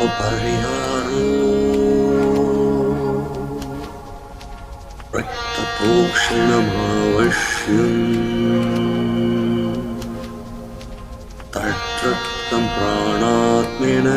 सर्वपापपरिहारो रक्तपोक्षणमावश्यम् तट्रक्तं प्राणात्मिना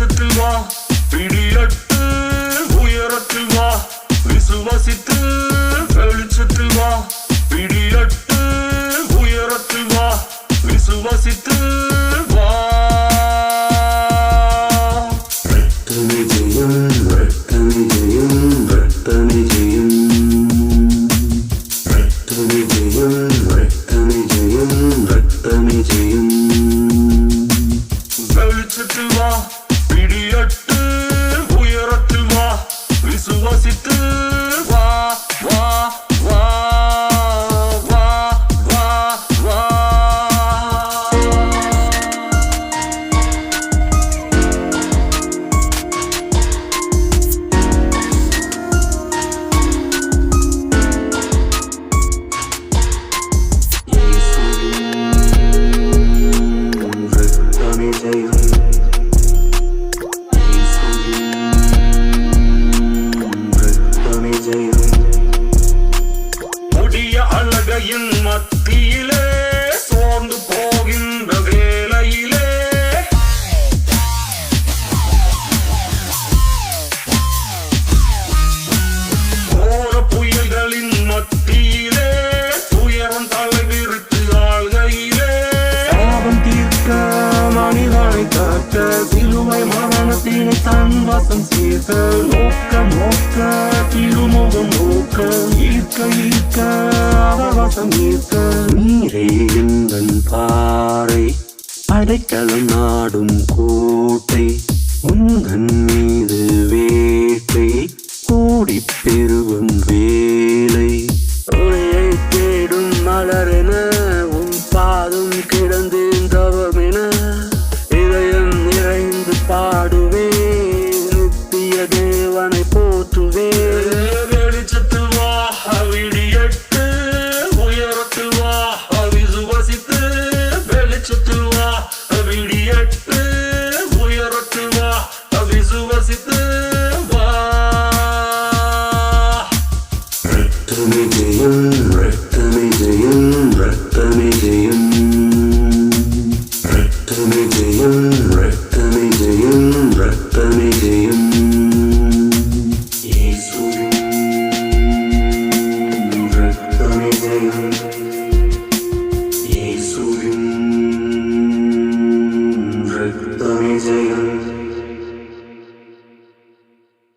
வெளிச்சத்தில் வா. பிடியட்டு உயரத்தில் வா. விசுவசித்து வெளிச்சத்தில் வா. பிடியட்டு உயரத்தில் வா. விசுவசித்து வா. ரத்தனை ஜெயம். ரத்தனை ஜெயம் ரத்தனை ஜெயம் ரத்தனை ஜெயம். விசுவசித்து வா வா வா வா சிலுவை மரணத்தினை தன் வாசம் சேர்க்க நோக்க நோக்க திருமுகம் நோக்க ஈர்க்க ஈர்க்க அவவாசம் ஈர்க்க நீரே எங்கள் பாறை அடைக்கலம் நாடும் கோட்டை உந்தன் மீது